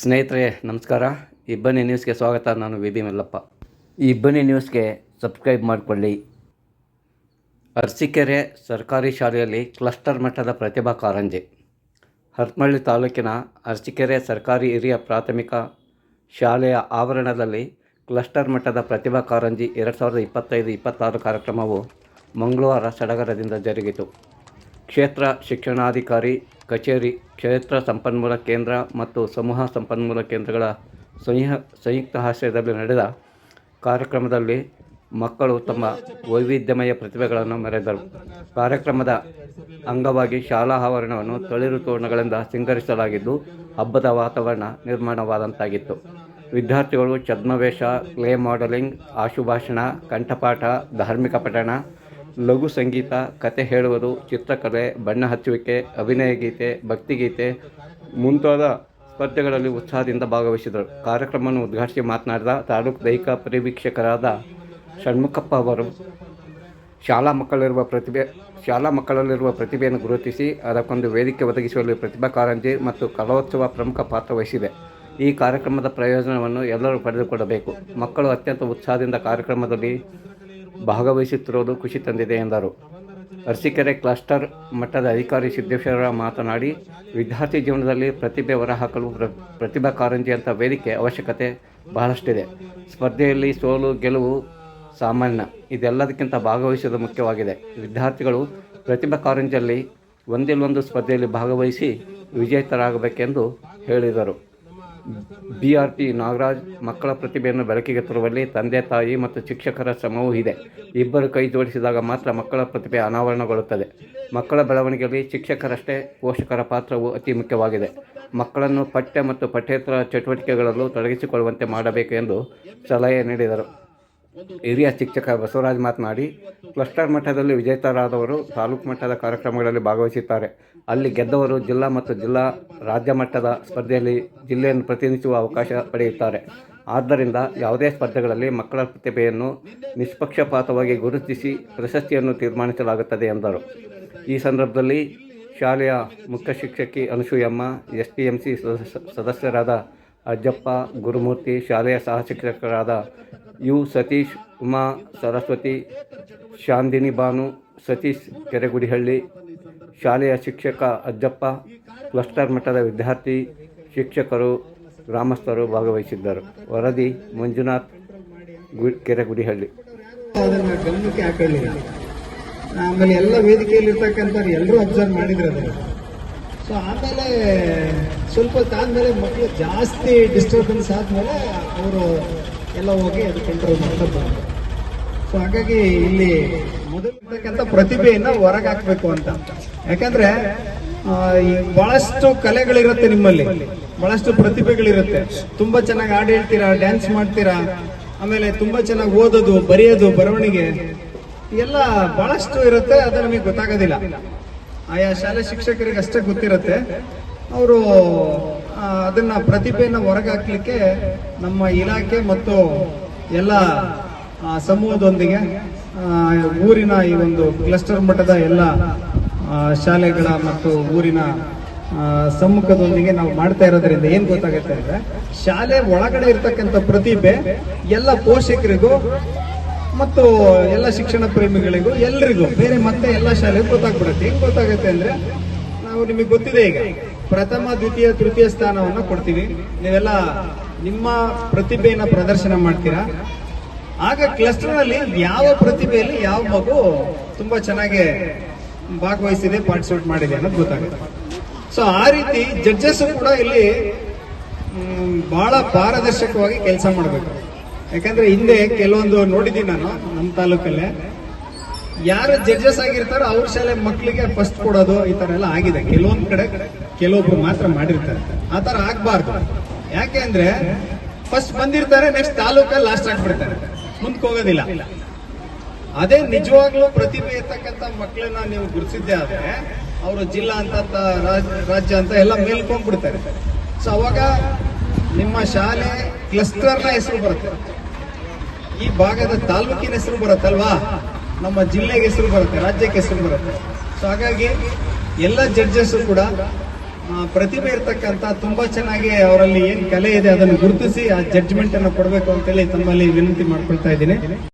ಸ್ನೇಹಿತರೆ, ನಮಸ್ಕಾರ. ಇಬ್ಬನಿ ನ್ಯೂಸ್ಗೆ ಸ್ವಾಗತ. ನಾನು ವಿ ಬಿ ಮಲ್ಲಪ್ಪ. ಈ ಇಬ್ಬನಿ ನ್ಯೂಸ್ಗೆ ಸಬ್ಸ್ಕ್ರೈಬ್ ಮಾಡಿಕೊಳ್ಳಿ. ಅರಸೀಕೆರೆ ಸರ್ಕಾರಿ ಶಾಲೆಯಲ್ಲಿ ಕ್ಲಸ್ಟರ್ ಮಟ್ಟದ ಪ್ರತಿಭಾ ಕಾರಂಜಿ. ಹರಪನಹಳ್ಳಿ ತಾಲೂಕಿನ ಅರಸೀಕೆರೆ ಸರ್ಕಾರಿ ಹಿರಿಯ ಪ್ರಾಥಮಿಕ ಶಾಲೆಯ ಆವರಣದಲ್ಲಿ ಕ್ಲಸ್ಟರ್ ಮಟ್ಟದ ಪ್ರತಿಭಾ ಕಾರಂಜಿ ಎರಡು ಸಾವಿರದ ಇಪ್ಪತ್ತೈದು ಇಪ್ಪತ್ತಾರು ಕಾರ್ಯಕ್ರಮವು ಮಂಗಳವಾರ ಸಡಗರದಿಂದ ಜರುಗಿತು. ಕ್ಷೇತ್ರ ಶಿಕ್ಷಣಾಧಿಕಾರಿ, ಕಚೇರಿ, ಕ್ಷೇತ್ರ ಸಂಪನ್ಮೂಲ ಕೇಂದ್ರ ಮತ್ತು ಸಮೂಹ ಸಂಪನ್ಮೂಲ ಕೇಂದ್ರಗಳ ಸಂಯ ಸಂಯುಕ್ತ ಆಶ್ರಯದಲ್ಲಿ ನಡೆದ ಕಾರ್ಯಕ್ರಮದಲ್ಲಿ ಮಕ್ಕಳು ತಮ್ಮ ವೈವಿಧ್ಯಮಯ ಪ್ರತಿಭೆಗಳನ್ನು ಮೆರೆದರು. ಕಾರ್ಯಕ್ರಮದ ಅಂಗವಾಗಿ ಶಾಲಾ ಆವರಣವನ್ನು ತಳಿರು ತೋರಣಗಳಿಂದ ಸಿಂಗರಿಸಲಾಗಿದ್ದು, ಹಬ್ಬದ ವಾತಾವರಣ ನಿರ್ಮಾಣವಾದಂತಾಗಿತ್ತು. ವಿದ್ಯಾರ್ಥಿಗಳು ಛದ್ಮವೇಷ, ಕ್ಲೇ ಮಾಡೆಲಿಂಗ್, ಆಶುಭಾಷಣ, ಕಂಠಪಾಠ, ಧಾರ್ಮಿಕ ಪಠಣ ಲಘು ಸಂಗೀತ, ಕತೆ ಹೇಳುವುದು ಚಿತ್ರಕಲೆ ಬಣ್ಣ ಹಚ್ಚುವಿಕೆ, ಅಭಿನಯ ಗೀತೆ ಭಕ್ತಿಗೀತೆ ಮುಂತಾದ ಸ್ಪರ್ಧೆಗಳಲ್ಲಿ ಉತ್ಸಾಹದಿಂದ ಭಾಗವಹಿಸಿದರು. ಕಾರ್ಯಕ್ರಮವನ್ನು ಉದ್ಘಾಟಿಸಿ ಮಾತನಾಡಿದ ತಾಲೂಕು ದೈಹಿಕ ಪರಿವೀಕ್ಷಕರಾದ ಷಣ್ಮುಖಪ್ಪ ಅವರು, ಶಾಲಾ ಮಕ್ಕಳಲ್ಲಿರುವ ಪ್ರತಿಭೆ, ಶಾಲಾ ಮಕ್ಕಳಲ್ಲಿರುವ ಪ್ರತಿಭೆಯನ್ನು ಗುರುತಿಸಿ ಅದಕ್ಕೊಂದು ವೇದಿಕೆ ಒದಗಿಸುವಲ್ಲಿ ಪ್ರತಿಭಾ ಕಾರಂಜಿ ಮತ್ತು ಕಲೋತ್ಸವ ಪ್ರಮುಖ ಪಾತ್ರ ವಹಿಸಿದೆ. ಈ ಕಾರ್ಯಕ್ರಮದ ಪ್ರಯೋಜನವನ್ನು ಎಲ್ಲರೂ ಪಡೆದುಕೊಳ್ಳಬೇಕು. ಮಕ್ಕಳು ಅತ್ಯಂತ ಉತ್ಸಾಹದಿಂದ ಕಾರ್ಯಕ್ರಮದಲ್ಲಿ ಭಾಗವಹಿಸುತ್ತಿರುವುದು ಖುಷಿ ತಂದಿದೆ ಎಂದರು. ಅರಸೀಕೆರೆ ಕ್ಲಸ್ಟರ್ ಮಟ್ಟದ ಅಧಿಕಾರಿ ಸಿದ್ದೇಶ್ವರ ಮಾತನಾಡಿ, ವಿದ್ಯಾರ್ಥಿ ಜೀವನದಲ್ಲಿ ಪ್ರತಿಭೆ ಹೊರಹಾಕಲು ಪ್ರ, ಪ್ರತಿಭಾ ಕಾರಂಜಿ ಅಂತ ವೇದಿಕೆ ಅವಶ್ಯಕತೆ ಬಹಳಷ್ಟಿದೆ. ಸ್ಪರ್ಧೆಯಲ್ಲಿ ಸೋಲು, ಗೆಲುವು ಸಾಮಾನ್ಯ. ಇದೆಲ್ಲದಕ್ಕಿಂತ ಭಾಗವಹಿಸುವುದು ಮುಖ್ಯವಾಗಿದೆ. ವಿದ್ಯಾರ್ಥಿಗಳು ಪ್ರತಿಭಾ ಕಾರಂಜಿಯಲ್ಲಿ ಒಂದಿಲ್ಲೊಂದು ಸ್ಪರ್ಧೆಯಲ್ಲಿ ಭಾಗವಹಿಸಿ ವಿಜೇತರಾಗಬೇಕೆಂದು ಹೇಳಿದರು. ಬಿ ಆರ್ ಪಿ ನಾಗರಾಜ್ ಮಕ್ಕಳ ಪ್ರತಿಭೆಯನ್ನು ಬೆಳಕಿಗೆ ತರುವಲ್ಲಿ ತಂದೆ, ತಾಯಿ ಮತ್ತು ಶಿಕ್ಷಕರ ಶ್ರಮವೂ ಇದೆ. ಇಬ್ಬರು ಕೈ ಜೋಡಿಸಿದಾಗ ಮಾತ್ರ ಮಕ್ಕಳ ಪ್ರತಿಭೆ ಅನಾವರಣಗೊಳ್ಳುತ್ತದೆ. ಮಕ್ಕಳ ಬೆಳವಣಿಗೆಯಲ್ಲಿ ಶಿಕ್ಷಕರಷ್ಟೇ ಪೋಷಕರ ಪಾತ್ರವು ಅತಿ ಮುಖ್ಯವಾಗಿದೆ. ಮಕ್ಕಳನ್ನು ಪಠ್ಯ ಮತ್ತು ಪಠ್ಯೇತರ ಚಟುವಟಿಕೆಗಳಲ್ಲೂ ತೊಡಗಿಸಿಕೊಳ್ಳುವಂತೆ ಮಾಡಬೇಕು ಎಂದು ಸಲಹೆ ನೀಡಿದರು. ಹಿರಿಯ ಶಿಕ್ಷಕ ಬಸವರಾಜ್ ಮಾತನಾಡಿ, ಕ್ಲಸ್ಟರ್ ಮಟ್ಟದಲ್ಲಿ ವಿಜೇತರಾದವರು ತಾಲೂಕು ಮಟ್ಟದ ಕಾರ್ಯಕ್ರಮಗಳಲ್ಲಿ ಭಾಗವಹಿಸುತ್ತಾರೆ. ಅಲ್ಲಿ ಗೆದ್ದವರು ಜಿಲ್ಲಾ ಮತ್ತು ಜಿಲ್ಲಾ ರಾಜ್ಯ ಮಟ್ಟದ ಸ್ಪರ್ಧೆಯಲ್ಲಿ ಜಿಲ್ಲೆಯನ್ನು ಪ್ರತಿನಿಧಿಸುವ ಅವಕಾಶ ಪಡೆಯುತ್ತಾರೆ. ಆದ್ದರಿಂದ ಯಾವುದೇ ಸ್ಪರ್ಧೆಗಳಲ್ಲಿ ಮಕ್ಕಳ ಪ್ರತಿಭೆಯನ್ನು ನಿಷ್ಪಕ್ಷಪಾತವಾಗಿ ಗುರುತಿಸಿ ಪ್ರಶಸ್ತಿಯನ್ನು ತೀರ್ಮಾನಿಸಲಾಗುತ್ತದೆ ಎಂದರು. ಈ ಸಂದರ್ಭದಲ್ಲಿ ಶಾಲೆಯ ಮುಖ್ಯ ಶಿಕ್ಷಕಿ Anusuyamma S T M C ಸದಸ್ಯರಾದ ಅಜ್ಜಪ್ಪ, ಗುರುಮೂರ್ತಿ, ಶಾಲೆಯ ಸಹ ಶಿಕ್ಷಕರಾದ ಯು ಸತೀಶ್ ಉಮಾ ಸರಸ್ವತಿ, ಶಾಂದಿನಿ ಬಾನು, ಸತೀಶ್ ಕೆರೆಗುಡಿಹಳ್ಳಿ, ಶಾಲೆಯ ಶಿಕ್ಷಕ ಅಜ್ಜಪ್ಪ, ಕ್ಲಸ್ಟರ್ ಮಟ್ಟದ ವಿದ್ಯಾರ್ಥಿ, ಶಿಕ್ಷಕರು, ಗ್ರಾಮಸ್ಥರು ಭಾಗವಹಿಸಿದ್ದರು. ವರದಿ ಮಂಜುನಾಥ್, ಗು, ಕೆರೆಗುಡಿಹಳ್ಳಿ. ಗಮನಕ್ಕೆ ಹಾಕೊಳ್ಳಿಲ್ಲ ಆಮೇಲೆ ಎಲ್ಲ ವೇದಿಕೆಯಲ್ಲಿ ಇರ್ತಕ್ಕಂಥವ್ರು ಎಲ್ಲರೂ ಅಬ್ಸರ್ವ್ ಮಾಡಿದ್ರು ಅದನ್ನು. ಸೊ ಆಮೇಲೆ ಸ್ವಲ್ಪ ಹೊತ್ತಾದ್ಮೇಲೆ ಮಕ್ಕಳು ಜಾಸ್ತಿ ಡಿಸ್ಟರ್ಬೆನ್ಸ್ ಆದ್ಮೇಲೆ ಅವರು ಎಲ್ಲ ಹೋಗಿ ಅದು ಕಂಟ್ರೋಲ್ ಮಾಡ್ತಾ ಸೊ ಹಾಗಾಗಿ ಇಲ್ಲಿ ಮೊದಲಿರ್ತಕ್ಕಂಥ ಪ್ರತಿಭೆಯನ್ನ ಹೊರಗೆ ಹಾಕ್ಬೇಕು ಅಂತ. ಯಾಕಂದ್ರೆ ಬಹಳಷ್ಟು ಕಲೆಗಳಿರುತ್ತೆ ನಿಮ್ಮಲ್ಲಿ. ಬಹಳಷ್ಟು ಪ್ರತಿಭೆಗಳಿರುತ್ತೆ. ತುಂಬಾ ಚೆನ್ನಾಗಿ ಹಾಡು ಹೇಳ್ತೀರಾ ಡ್ಯಾನ್ಸ್ ಮಾಡ್ತೀರಾ, ಆಮೇಲೆ ತುಂಬಾ ಚೆನ್ನಾಗಿ ಓದೋದು, ಬರೆಯೋದು, ಬರವಣಿಗೆ, ಎಲ್ಲ ಬಹಳಷ್ಟು ಇರುತ್ತೆ, ಅದು ನಮಗೆ ಗೊತ್ತಾಗೋದಿಲ್ಲ. ಆಯಾ ಶಾಲೆ ಶಿಕ್ಷಕರಿಗೆ ಅಷ್ಟೇ ಗೊತ್ತಿರುತ್ತೆ. ಅವರು ಅದನ್ನ ಪ್ರತಿಭೆಯನ್ನು ಹೊರಗಾಕ್ಲಿಕ್ಕೆ ನಮ್ಮ ಇಲಾಖೆ ಮತ್ತು ಎಲ್ಲ ಸಮೂಹದೊಂದಿಗೆ ಊರಿನ ಈ ಒಂದು ಕ್ಲಸ್ಟರ್ ಮಟ್ಟದ ಎಲ್ಲ ಶಾಲೆಗಳ ಮತ್ತು ಊರಿನ ಸಮ್ಮುಖದೊಂದಿಗೆ ನಾವು ಮಾಡ್ತಾ ಇರೋದ್ರಿಂದ ಏನ್ ಗೊತ್ತಾಗುತ್ತೆ ಅಂದ್ರೆ, ಶಾಲೆ ಒಳಗಡೆ ಇರ್ತಕ್ಕಂಥ ಪ್ರತಿಭೆ ಎಲ್ಲ ಪೋಷಕರಿಗೂ ಮತ್ತು ಎಲ್ಲ ಶಿಕ್ಷಣ ಪ್ರೇಮಿಗಳಿಗೂ ಎಲ್ರಿಗೂ, ಬೇರೆ ಮತ್ತೆ ಎಲ್ಲ ಶಾಲೆಗೂ ಗೊತ್ತಾಗ್ಬಿಡುತ್ತೆ. ಹೆಂಗ್ ಗೊತ್ತಾಗುತ್ತೆ ಅಂದ್ರೆ, ನಾವು ನಿಮಗೆ ಗೊತ್ತಿದೆ ಈಗ. ಪ್ರಥಮ, ದ್ವಿತೀಯ, ತೃತೀಯ ಸ್ಥಾನವನ್ನ ಕೊಡ್ತೀವಿ. ನೀವೆಲ್ಲ ನಿಮ್ಮ ಪ್ರತಿಭೆಯನ್ನ ಪ್ರದರ್ಶನ ಮಾಡ್ತೀರಾ? ಆಗ ಕ್ಲಸ್ಟರ್ನಲ್ಲಿ ಯಾವ ಪ್ರತಿಭೆಯಲ್ಲಿ ಯಾವ ಮಗು ತುಂಬಾ ಚೆನ್ನಾಗಿ ಭಾಗವಹಿಸಿದೆ, ಪಾರ್ಟಿಸಿಪೇಟ್ ಮಾಡಿದೆ ಅನ್ನೋದು ಗೊತ್ತಾಗುತ್ತೆ. ಸೊ ಆ ರೀತಿ ಜಡ್ಜಸ್ ಕೂಡ ಇಲ್ಲಿ ಬಹಳ ಪಾರದರ್ಶಕವಾಗಿ ಕೆಲಸ ಮಾಡಬೇಕು. ಯಾಕಂದ್ರೆ ಹಿಂದೆ ಕೆಲವೊಂದು ನೋಡಿದ್ದೀನಿ ನಾನು ನಮ್ಮ ತಾಲೂಕಲ್ಲೇ. ಯಾರು ಜಡ್ಜಸ್ ಆಗಿರ್ತಾರೋ ಅವ್ರ ಶಾಲೆ ಮಕ್ಕಳಿಗೆ ಫಸ್ಟ್ ಕೊಡೋದು ಈ ತರ ಎಲ್ಲ ಆಗಿದೆ. ಕೆಲವೊಂದ್ ಕಡೆ ಕೆಲವೊಬ್ರು ಮಾತ್ರ ಮಾಡಿರ್ತಾರೆ. ಆ ತರ ಆಗ್ಬಾರ್ದು. ಯಾಕೆ ಅಂದ್ರೆ ಫಸ್ಟ್ ಬಂದಿರ್ತಾರೆ ನೆಕ್ಸ್ಟ್ ತಾಲೂಕಲ್ಲಿ ಲಾಸ್ಟ್ ಆಗ್ಬಿಡ್ತಾರೆ. ಮುಂದಕ್ಕೆ ಹೋಗೋದಿಲ್ಲ. ಅದೇ ನಿಜವಾಗ್ಲೂ ಪ್ರತಿಭೆ ಇರ್ತಕ್ಕಂಥ ಮಕ್ಕಳನ್ನ ನೀವು ಗುರುತಿಸಿದ್ದೆ ಆದ್ರೆ, ಅವರು ಜಿಲ್ಲಾ ಅಂತ ರಾಜ್ಯ ಅಂತ ಎಲ್ಲ ಮೇಲ್ಕೊಂಡ್ಬಿಡ್ತಾರೆ. ಸೊ ಅವಾಗ ನಿಮ್ಮ ಶಾಲೆ ಕ್ಲಸ್ಟರ್ನ ಹೆಸರು ಬರುತ್ತೆ. ಈ ಭಾಗದ ತಾಲೂಕಿನ ಹೆಸರು ಬರುತ್ತಲ್ವಾ? ನಮ್ಮ ಜಿಲ್ಲೆಗೆ ಹೆಸರು ಬರುತ್ತೆ, ರಾಜ್ಯಕ್ಕೆ ಹೆಸರು ಬರುತ್ತೆ. ಸೊ ಹಾಗಾಗಿ ಎಲ್ಲ ಜಡ್ಜಸ್ ಕೂಡ ಪ್ರತಿಭೆ ಇರ್ತಕ್ಕಂಥ ತುಂಬಾ ಚೆನ್ನಾಗಿ ಅವರಲ್ಲಿ ಏನ್ ಕಲೆ ಇದೆ ಅದನ್ನು ಗುರುತಿಸಿ ಆ ಜಡ್ಜ್ಮೆಂಟ್ ಅನ್ನು ಕೊಡಬೇಕು ಅಂತೇಳಿ ತಮ್ಮಲ್ಲಿ ವಿನಂತಿ ಮಾಡ್ಕೊಳ್ತಾ ಇದ್ದೀನಿ.